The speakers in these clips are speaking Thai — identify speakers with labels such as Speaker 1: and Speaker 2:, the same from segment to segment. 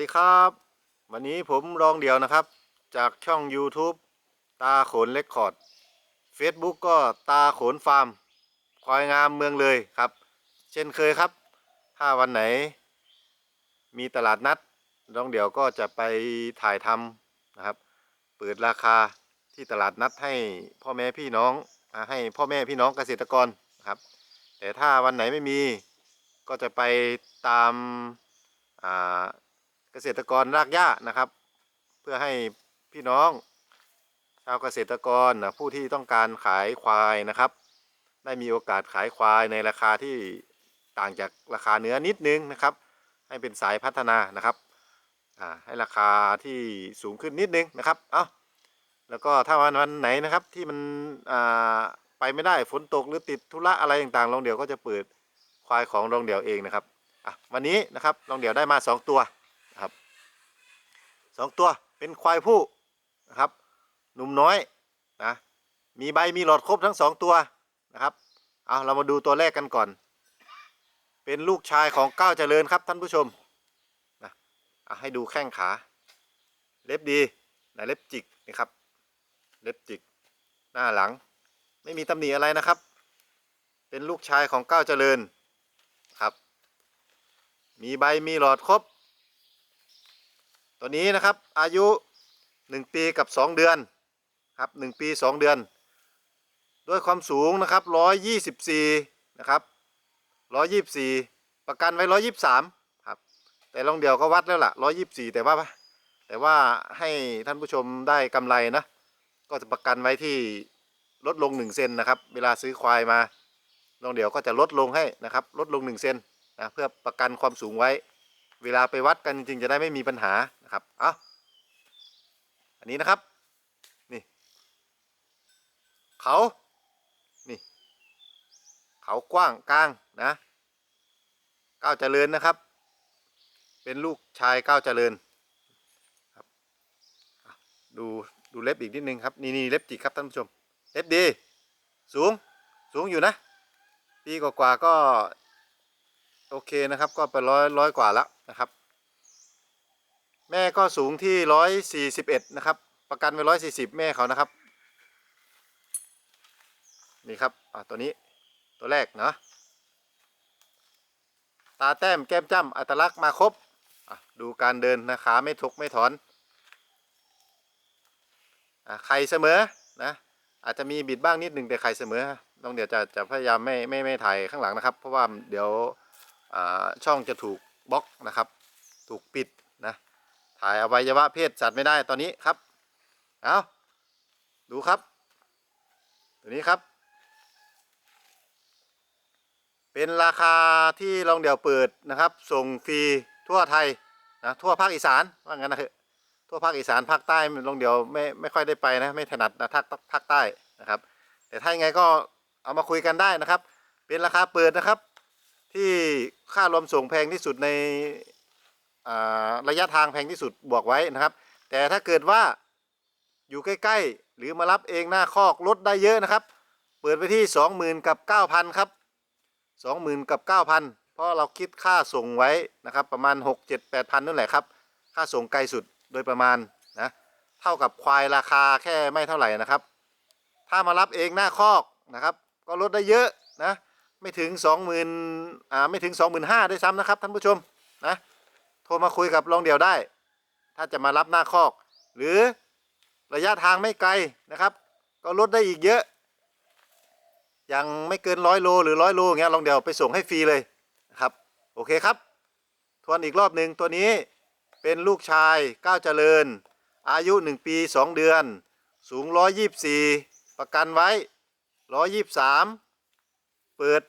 Speaker 1: วัสดีครับ วันนี้ผมรองเดียวนะครับ จากช่อง YouTube ตาโขนเลคคอร์ด Facebook ก็ตาโขนฟาร์มควายงามเมืองเลยครับ เช่นเคยครับ ถ้าวันไหน มีตลาดนัดรองเดียวก็จะไปถ่ายทำนะครับ เปิดราคาที่ตลาดนัดให้พ่อแม่พี่น้องให้พ่อแม่พี่น้องเกษตรกรนะครับ แต่ถ้าวันไหนไม่มีก็จะไปตามอ่า เกษตรกรรากหญ้านะครับ เพื่อให้พี่น้องชาวเกษตรกรนะผู้ที่ต้องการขายควายนะครับ ได้มีโอกาสขายควายในราคาที่ต่างจากราคาเนื้อนิดนึงนะครับ ให้เป็นสายพัฒนานะครับให้ราคาที่สูงขึ้นนิดนึงนะครับ เอาแล้วก็ถ้าวันวันไหนนะครับที่มันไปไม่ได้ฝนตกหรือติดธุระอะไรต่างๆรองเดี่ยวก็จะเปิดควายของรองเดี่ยวเองนะครับ อะวันนี้นะครับรองเดี่ยวได้มาสองตัว สองตัวเป็นควายผู้นะครับหนุ่มน้อยนะมีใบมีหลอดครบทั้งสองตัวนะครับเอาเรามาดูตัวแรกกันก่อน เป็นลูกชายของก้าวเจริญครับท่านผู้ชมนะอะให้ดูแข้งขา เล็บดีนะเล็บจิกนะครับ เล็บจิก หน้าหลัง ไม่มีตำหนิอะไรนะครับ เป็นลูกชายของก้าวเจริญครับ มีใบมีหลอดครบ ตัวนี้นะครับอายุ 1 ปีกับ 2 เดือนครับ1ปี 2 เดือน ด้วยความสูงนะครับ124นะครับ124 ประกันไว้ 123ครับแต่ลองเดียวก็วัดแล้วล่ะ 124 แต่ว่าแต่ว่าให้ท่านผู้ชมได้กำไรนะก็จะประกันไว้ที่ลดลง 1 เซนนะครับ เวลาซื้อควายมาลองเดียวก็จะลดลงให้นะครับ ลดลง 1 เซนนะเพื่อประกันความสูงไว้ เวลาไปวัดกันจริงๆจะได้ไม่มีปัญหานะครับเอาอันนี้นะครับ นี่เขานี่เขากว้างกลางนะก้าวเจริญนะครับ เป็นลูกชายก้าวเจริญครับดูดูเล็บอีกนิดนึงครับนี่นี่เล็บจิกครับท่านผู้ชมเล็บดี สูงสูงอยู่นะปีกว่าๆก็ โอเคนะครับก็ไปร้อยร้อยกว่าแล้วนะครับ แม่ก็สูงที่ร้อยสี่สิบเอ็ดนะครับ ประกันไปร้อยสี่สิบแม่เขานะครับ นี่ครับอ่าตัวนี้ตัวแรกเนาะตาแต้มแก้มจ้ำอัตลักษณ์มาครบอะดูการเดินนะขาไม่ทุกไม่ถอนอะไข่เสมอนะอาจจะมีบิดบ้างนิดหนึ่งแต่ไข่เสมอต้องเดี๋ยวจะจะพยายามไม่ไม่ไม่ถ่ายข้างหลังนะครับ เพราะว่าเดี๋ยว ช่องจะถูกบล็อกนะครับ ถูกปิดนะถ่ายอวัยวะเพศสัตว์ไม่ได้ตอนนี้ครับเอาดูครับ ตัวนี้ครับ เป็นราคาที่ลองเดี่ยวเปิดนะครับ ส่งฟรีทั่วไทยนะทั่วภาคอีสานว่างั้นนะเถอะทั่วภาคอีสานภาคใต้ลองเดี่ยวไม่ไม่ค่อยได้ไปนะไม่ถนัดนะภาคภาคใต้นะครับ แต่ถ้ายังไงก็เอามาคุยกันได้นะครับ เป็นราคาเปิดนะครับ ที่ค่ารวมส่งแพงที่สุดในระยะทางแพงที่สุดบวกไว้นะครับ แต่ถ้าเกิดว่าอยู่ใกล้ ๆ หรือมารับเองหน้าคอกลดได้เยอะนะครับ เปิดไปที่ 20,000 กับ 9,000 ครับ 20,000 กับ 9,000 เพราะเราคิดค่าส่งไว้นะครับ ประมาณ 6 7 8 0 0นั่นแหละครับ ค่าส่งไกลสุดโดยประมาณนะเท่ากับควายราคาแค่ไม่เท่าไหร่นะครับ ถ้ามารับเองหน้าคอกนะครับ ก็ลดได้เยอะนะ ไม่ถึง20,000อ่าไม่ถึง25,000ด้วยซ้ำนะครับท่านผู้ชมนะโทรมาคุยกับรองเดี่ยวได้ ถ้าจะมารับหน้าคอก หรือระยะทางไม่ไกลนะครับ ก็ลดได้อีกเยอะอยังไม่เกินร้อยโลหรือร้อยโลอย่างเงี้ยรองเดี่ยวไปส่งให้ฟรีเลยนะครับโอเคครับ ทวนอีกรอบหนึ่งตัวนี้เป็นลูกชายก้าวเจริญ อายุ 1 ปี 2 เดือน สูง 124 ประกันไว้ 123 เปิด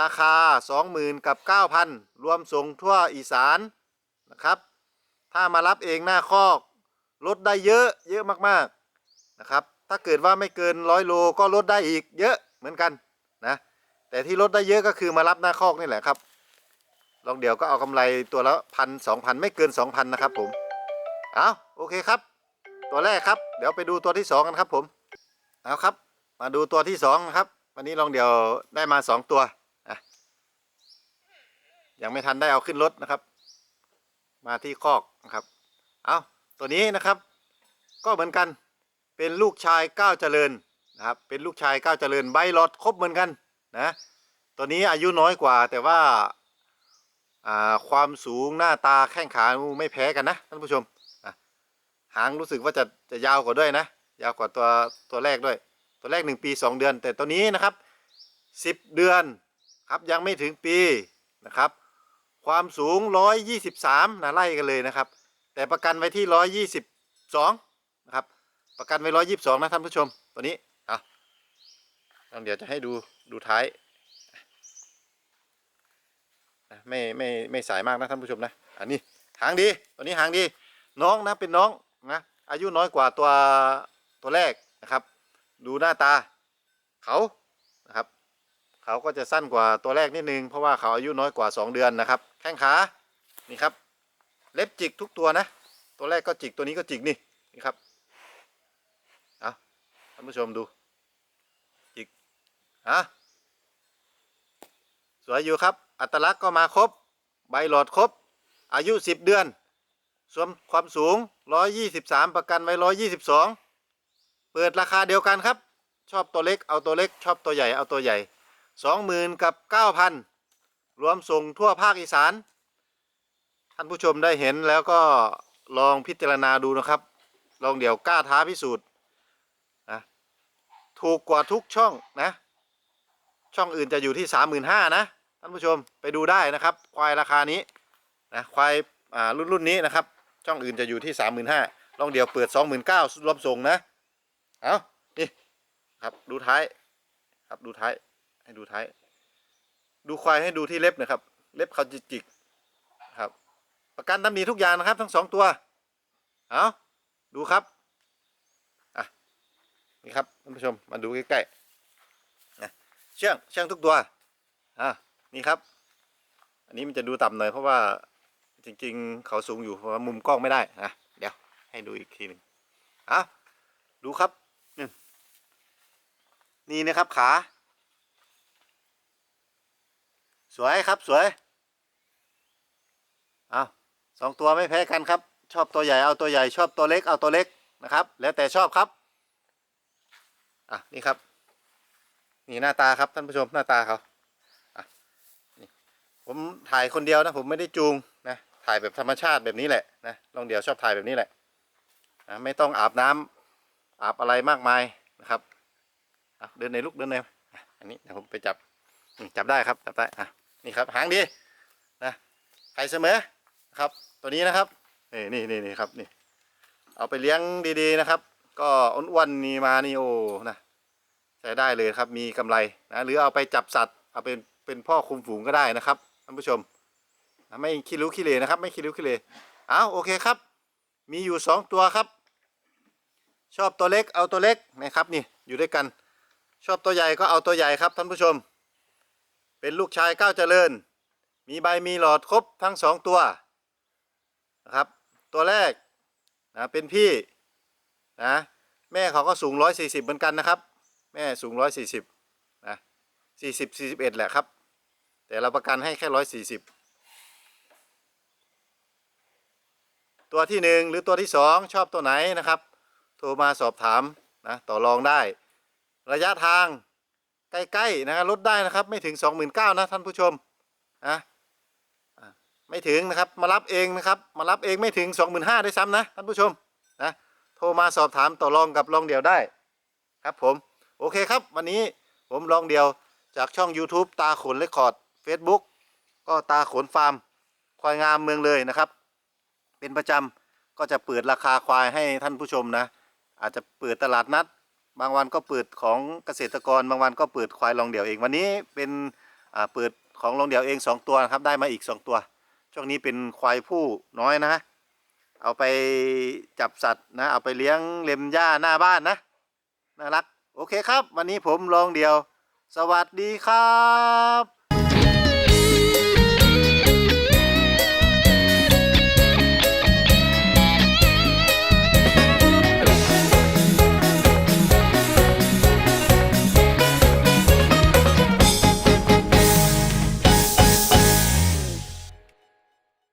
Speaker 1: ราคา 20,000กับ 9,000 รวมส่งทั่วอีสานนะครับ ถ้ามารับเองหน้าคอกลดได้เยอะเยอะมากๆนะครับ ถ้าเกิดว่าไม่เกินร้อยโลก็ลดได้อีกเยอะเหมือนกันนะแต่ที่ลดได้เยอะก็คือมารับหน้าคอกนี่แหละครับ ลองเดี๋ยวก็เอากำไรตัวละพันสองพันไม่เกินสองพันนะครับผมเอาโอเคครับ ตัวแรกครับ เดี๋ยวไปดูตัวที่สองกันครับผมเอาครับ มาดูตัวที่สองนะครับ วันนี้ลองเดี๋ยวได้มาสองตัวอะยังไม่ทันได้เอาขึ้นรถนะครับ มาที่คอกนะครับ เอาตัวนี้นะครับ ก็เหมือนกันเป็นลูกชายก้าวเจริญนะครับ เป็นลูกชายก้าวเจริญใบหลอดครบเหมือนกันนะตัวนี้อายุน้อยกว่าแต่ว่าาความสูงหน้าตาแข้งขาไม่แพ้กันนะท่านผู้ชมหางรู้สึกว่าจะจะยาวกว่าด้วยนะ ยาวกว่าตัวตัวแรกด้วย ตัวแรกหนึ่งปีสองเดือน แต่ตัวนี้นะครับสิบเดือนครับยังไม่ถึงปีนะครับ ความสูงร้อยยี่สิบสามนะไล่กันเลยนะครับ แต่ประกันไว้ที่ร้อยยี่สิบสองนะครับประกันไว้ร้อยยี่สิบสองนะท่านผู้ชมตัวนี้อะเดี๋ยวจะให้ดูดูท้ายอะไม่ไม่ไม่สายมากนะท่านผู้ชมนะอันนี้หางดีตัวนี้หางดีน้องนะเป็นน้องนะอายุน้อยกว่าตัวตัวแรกนะครับ ดูหน้าตาเขานะครับ เขาก็จะสั้นกว่าตัวแรกนิดนึง เพราะว่าเขาอายุน้อยกว่า 2 เดือนนะครับ แข้งขานี่ครับ เล็บจิกทุกตัวนะ ตัวแรกก็จิกตัวนี้ก็จิกนี่นี่ครับเอาท่านผู้ชมดูจิกอะสวยอยู่ครับ อัตลักษณ์ก็มาครบ ใบหลอดครบ อายุ 10 เดือน สวนความสูง 123 ประกันไว้ 122 เปิดราคาเดียวกันครับ ชอบตัวเล็กเอาตัวเล็ก ชอบตัวใหญ่เอาตัวใหญ่ 20,000 กับ 9,000 รวมส่งทั่วภาคอีสาน ท่านผู้ชมได้เห็นแล้วก็ลองพิจารณาดูนะครับ ลองเดี๋ยวกล้าท้าพิสูจน์นะถูกกว่าทุกช่องนะ ช่องอื่นจะอยู่ที่ 35,000นะท่านผู้ชมไปดูได้นะครับ ควายราคานี้นะควายรุ่นรุ่นนี้นะครับ ช่องอื่นจะอยู่ที่ 35,000ลองเดี๋ยวเปิด 29,000รวมส่งนะ เอานี่ครับดูท้าย ครับดูท้าย ให้ดูท้าย ดูควายให้ดูที่เล็บนะครับ เล็บเขาจิกจิกครับ ประกันตำหนิทุกอย่างนะครับ ทั้งสองตัวเอาดูครับอะนี่ครับท่านผู้ชมมาดูใกล้ๆนะเชื่องเชื่องทุกตัวอะนี่ครับ อันนี้มันจะดูต่ำหน่อยเพราะว่าจริง ๆ เขาสูงอยู่เพราะว่ามุมกล้องไม่ได้นะเดี๋ยวให้ดูอีกทีหนึ่งอะดูครับ นี่นะครับขา สวยครับสวยเอาสองตัวไม่แพ้กันครับ ชอบตัวใหญ่เอาตัวใหญ่ชอบตัวเล็กเอาตัวเล็กนะครับ แล้วแต่ชอบครับอะนี่ครับ นี่หน้าตาครับท่านผู้ชมหน้าตาเขาอะนี่ผมถ่ายคนเดียวนะผมไม่ได้จูงนะถ่ายแบบธรรมชาติแบบนี้แหละนะลองเดียวชอบถ่ายแบบนี้แหละนะไม่ต้องอาบน้ำอาบอะไรมากมายนะครับ เดินในลูกเดินในอันนี้เดี๋ยวผมไปจับจับได้ครับจับได้อะนี่ครับหางดีนะไข่เสมอครับตัวนี้นะครับนี่นี่นี่นี่ครับนี่เอาไปเลี้ยงดีๆนะครับ ก็อ้วนๆนี่มานี่โอ้นะใช้ได้เลยครับมีกำไรนะหรือเอาไปจับสัตว์เอาเป็นเป็นพ่อคุมฝูงก็ได้นะครับท่านผู้ชมไม่ขี้รู้ขี้เลยนะครับ ไม่ขี้รู้ขี้เลเอ้าโอเคครับ มีอยู่สองตัวครับ ชอบตัวเล็กเอาตัวเล็กนะครับนี่อยู่ด้วยกัน ชอบตัวใหญ่ก็เอาตัวใหญ่ครับท่านผู้ชม เป็นลูกชายก้าวเจริญ มีใบมีหลอดครบทั้งสองตัวนะครับ ตัวแรกนะเป็นพี่นะแม่เขาก็สูงร้อยสี่สิบเหมือนกันนะครับ แม่สูงร้อยสี่สิบนะสี่สิบสี่สิบเอ็ดแหละครับ แต่เราประกันให้แค่ร้อยสี่สิบตัวที่หนึ่งหรือตัวที่สองชอบตัวไหนนะครับ โทรมาสอบถามนะต่อรองได้ ระยะทางใกล้ๆนะครับลดได้นะครับ ไม่ถึง 29,000นะท่านผู้ชมนะไม่ถึงนะครับมารับเองนะครับ มารับเองไม่ถึง 25,000ด้วยซ้ำนะท่านผู้ชมนะโทรมาสอบถามต่อรองกับลองเดียวได้ครับผมโอเคครับ วันนี้ผมลองเดียวจากช่อง YouTube ตาขนเลคคอร์ด Facebook ก็ตาขนฟาร์มควายงามเมืองเลยนะครับ เป็นประจำก็จะเปิดราคาควายให้ท่านผู้ชมนะ อาจจะเปิดตลาดนัด บางวันก็เปิดของเกษตรกร บางวันก็เปิดควายลองเดี่ยวเอง วันนี้เป็นเปิดของลองเดี่ยวเอง 2 ตัวนะครับ ได้มาอีก 2 ตัว ช่วงนี้เป็นควายผู้น้อยนะ เอาไปจับสัตว์นะ เอาไปเลี้ยงเล็มหญ้าหน้าบ้านนะ น่ารัก โอเคครับ วันนี้ผมลองเดี่ยว สวัสดีครับ